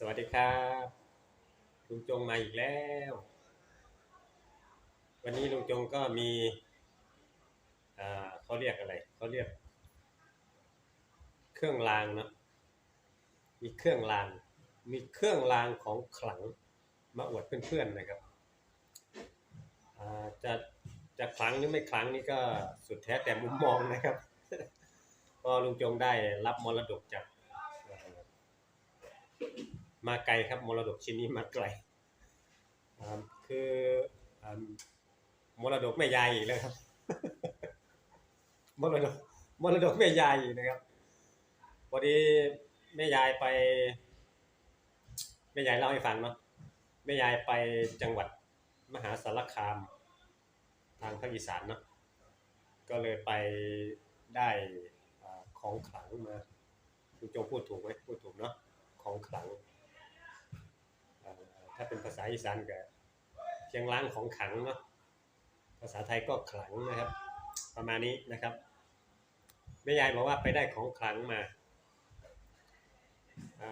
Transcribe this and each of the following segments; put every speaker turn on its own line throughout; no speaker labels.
สวัสดีครับลุงจงมาอีกแล้ว วันนี้ลุงจงก็มีเขาเรียกอะไรเขาเรียก เครื่องรางเนาะมีเครื่องราง มีเครื่องรางของขลังมาอวดเพื่อนๆนะครับจะจะขลังหรือไม่ขลังนี่ก็สุดแท้แต่มุมมองนะครับ ก็ลุงจงได้รับมรดกจาก มาไกลครับมรดกชิ้นนี้มาไกลคือมรดกแม่ยายอีกแล้วครับมรดกมรดกแม่ยายอีกนะครับพอดีแม่ยายไปแม่ยายเล่าให้ฟังเนาะแม่ยายไปจังหวัดมหาสารคาม ทางภาคอีสานเนาะก็เลยไปได้ของขลังมาคุณโจพูดถูกไหมพูดถูกเนาะของขลัง เอ่อถ้าเป็นภาษา อีสานก็เชียงล้างของขังเนาะภาษาไทยก็ขลังนะครับ ประมาณนี้นะครับแม่ยายบอกว่าไปได้ของขลังมา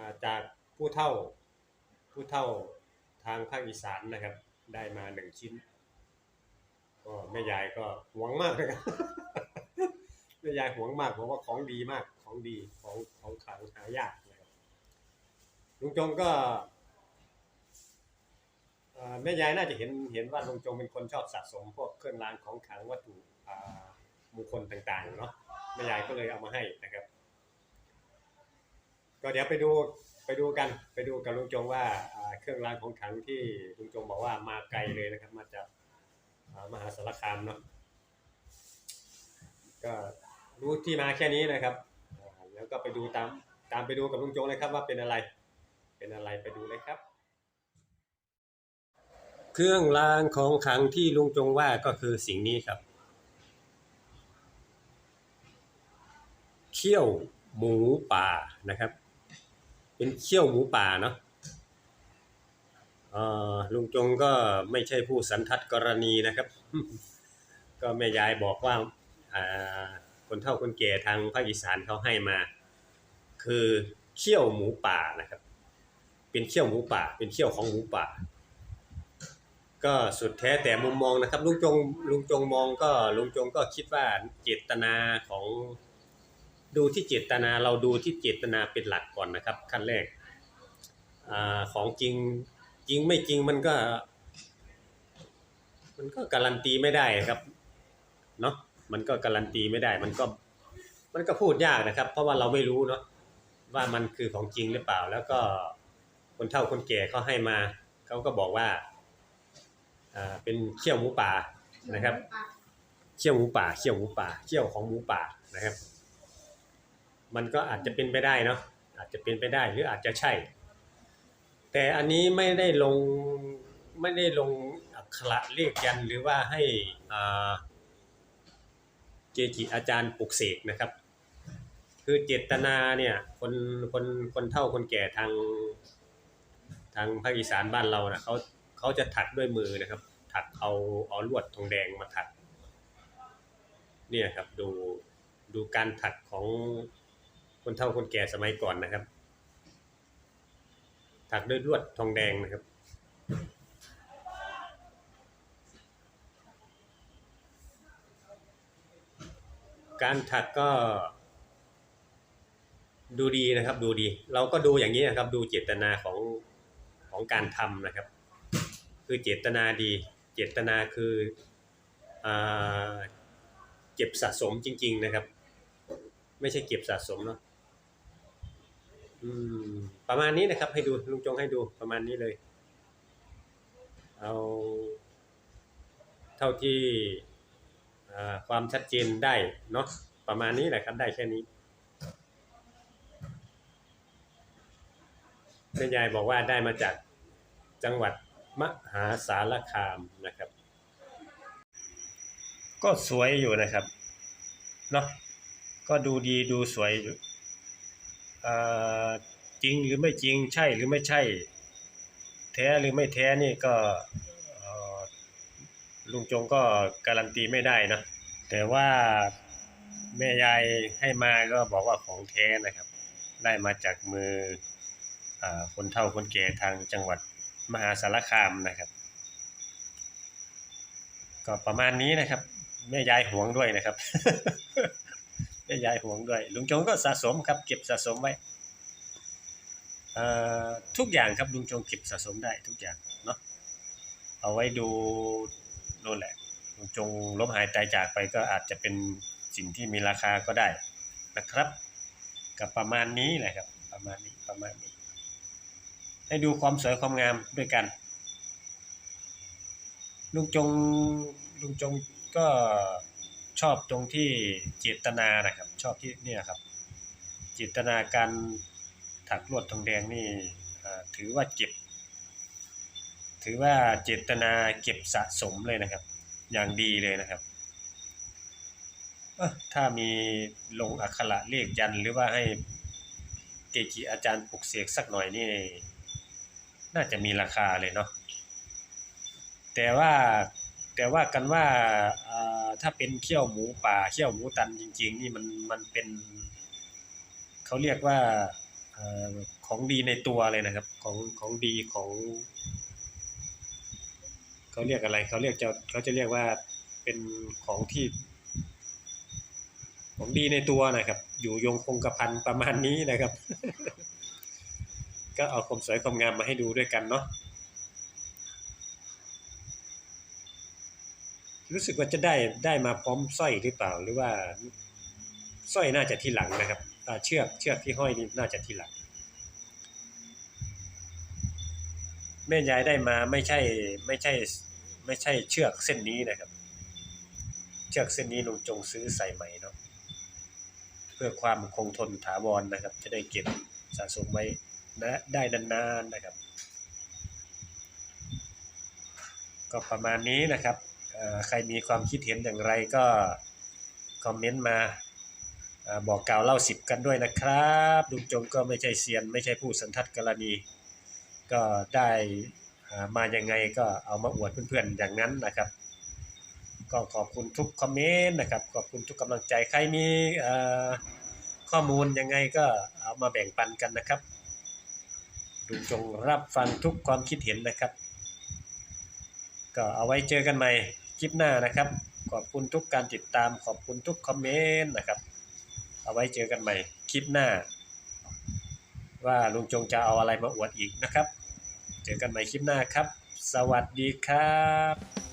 าจากผู้เฒ่าผู้เฒ่าทางภาคอีสานนะครับ ได้มาหนึ่งชิ้น ก็แม่ยายก็หวงมากนะครับแม่ยายหวงมากเพราะว่าของดีมากของดีของของขลังหายากนะครับลุงจงก็ แม่ยายน่าจะเห็นเห็นว่าลุงจงเป็นคนชอบสะสมพวกเครื่องรางของขลังวัตถุอ่ามงคลต่างๆเนาะแม่ยายก็เลยเอามาให้นะครับ ก็เดี๋ยวไปดูไปดูกันไปดูกับลุงจงว่าเครื่องรางของขลังที่ลุงจงบอกว่ามาไกลเลยนะครับ มาจากมหาสารคามเนาะก็รู้ที่มาแค่นี้นะครับแล้วก็ไปดูตามตามไปดูกับลุงจงเลยครับว่าเป็นอะไร เป็นอะไรไปดูเลยครับ เครื่องรางของขลังที่ลุงจงว่าก็คือสิ่งนี้ครับ เขี้ยวหมูป่านะครับ เป็นเขี้ยวหมูป่าเนาะอ่อลุงจงก็ไม่ใช่ผู้สันทัดกรณีนะครับ ก็แม่ยายบอกว่าอ่าคนเฒ่าคนแก่ทางภาคอีสานเขาให้มา คือเขี้ยวหมูป่านะครับ เป็นเขี้ยวหมูป่า เป็นเขี้ยวของหมูป่า ก็สุดแท้แต่มุมมองนะครับลุงจงลุงจงมองก็ลุงจงก็คิดว่าเจตนาของดูที่เจตนาเราดูที่เจตนาเป็นหลักก่อนนะครับ ขั้นแรกอของจริงจริงไม่จริงมันก็ มันก็การันตีไม่ได้ครับเนาะมันก็การันตีไม่ได้ มันก็มันก็พูดยากนะครับ เพราะว่าเราไม่รู้เนาะว่ามันคือของจริงหรือเปล่า แล้วก็คนเฒ่าคนแก่เขาให้มาเขาก็บอกว่า อ่าเป็นเขี้ยวหมูป่านะครับ เขี้ยวหมูป่าเขี้ยวหมูป่าเขี้ยวของหมูป่านะครับ มันก็อาจจะเป็นไปได้เนาะอาจจะเป็นไปได้หรืออาจจะใช่ แต่อันนี้ไม่ได้ลงไม่ได้ลงอักขระเลขยันต์หรือว่าให้อ่าเกจิอาจารย์ปลุกเสกนะครับ คือเจตนาเนี่ยคนคนคนเฒ่าคนแก่ทางทางภาคอีสานบ้านเรานะเขา เขาจะถักด้วยมือนะครับ ถักเอาเอาลวดทองแดงมาถัก เนี่ยครับดูดูการถักของคนเฒ่าคนแก่สมัยก่อนนะครับ ถักด้วยลวดทองแดงนะครับการถักก็ดูดีนะครับ ดูดี เราก็ดูอย่างนี้นะครับ ดูเจตนาของของการทำนะครับ คือเจตนาดี เจตนาคืออเก็บสะสมจริง ๆนะครับ ไม่ใช่เก็บสะสมเนาะประมาณนี้นะครับ ให้ดูลุงจงให้ดูประมาณนี้เลย เอาเท่าที่ความชัดเจนได้เนาะประมาณนี้แหละครับได้แค่นี้แม่ยายบอกว่าได้มาจากจังหวัด มหาสารคามนะครับ ก็สวยอยู่นะครับเนาะก็ดูดีดูสวยอยู่จริงหรือไม่จริงใช่หรือไม่ใช่ แท้หรือไม่แท้นี่ก็ลุงจงก็การันตีไม่ได้นะแต่ว่าแม่ยายให้มาก็บอกว่าของแท้นะครับ ได้มาจากมืออคนเฒ่าคนแก่ทางจังหวัด มหาสารคามนะครับ ก็ประมาณนี้นะครับ แม่ยายห่วงด้วยนะครับแม่ยายห่วงด้วย ลุงจงก็สะสมครับ เก็บสะสมไว้ทุกอย่างครับลุงจงเก็บสะสมได้ทุกอย่างเนาะเอาไว้ดูโน่นแหละลุงจงล้มหายตายจากไปก็อาจจะเป็นสิ่งที่มีราคาก็ได้นะครับ กับประมาณนี้แหละครับ ประมาณนี้ประมาณนี้ ให้ดูความสวยความงามด้วยกัน ลุงจงลุงจงก็ชอบตรงที่เจตนานะครับ ชอบที่เนี่ยครับ เจตนาการถักลวดทองแดงนี่ถือว่าเก็บ ถือว่าเจตนาเก็บสะสมเลยนะครับ อย่างดีเลยนะครับถ้ามีลงอักขระเลขยันหรือว่าให้เกจิอาจารย์ปลุกเสกสักหน่อยนี่ น่าจะมีราคาเลยเนาะแต่ว่าแต่ว่ากันว่าอ่าถ้าเป็นเขี้ยวหมูป่าเขี้ยวหมูตันจริง ๆ นี่มันมันเป็นเขาเรียกว่าอ่อของดีในตัวเลยนะครับ ของของดีของเขาเรียกอะไรเขาเรียกจะเขาจะเรียกว่าเป็นของที่ของดีในตัวนะครับ อยู่ยงคงกระพันประมาณนี้นะครับ ก็เอาความสวยความงามมาให้ดูด้วยกันเนาะรู้สึกว่าจะได้ได้มาพร้อมสร้อยหรือเปล่าหรือว่าสร้อยน่าจะที่หลังนะครับอ่าเชือกเชือกที่ห้อยนี่น่าจะที่หลัง แม่ยายได้มาไม่ใช่ไม่ใช่ไม่ใช่เชือกเส้นนี้นะครับ เชือกเส้นนี้ลุงจงซื้อใส่ใหม่เนาะเพื่อความคงทนถาวรนะครับ จะได้เก็บสะสมไว้ นะได้นานๆนะครับ ก็ประมาณนี้นะครับใครมีความคิดเห็นอย่างไรก็คอมเมนต์มาบอกกล่าวเล่าสิบกันด้วยนะครับลุงจงก็ไม่ใช่เซียน ไม่ใช่ผู้สันทัดกรณี ก็ได้อ่ามายังไงก็เอามาอวดเพื่อนๆอย่างนั้นนะครับ ก็ขอบคุณทุกคอมเมนต์นะครับ ขอบคุณทุกกำลังใจใครมีข้อมูลยังไงก็เอามาแบ่งปันกันนะครับ ลุงจงรับฟังทุกความคิดเห็นนะครับ ก็เอาไว้เจอกันใหม่คลิปหน้านะครับ ขอบคุณทุกการติดตามขอบคุณทุกคอมเมนต์นะครับ เอาไว้เจอกันใหม่คลิปหน้า ว่าลุงจงจะเอาอะไรมาอวดอีกนะครับ เจอกันใหม่คลิปหน้าครับ สวัสดีครับ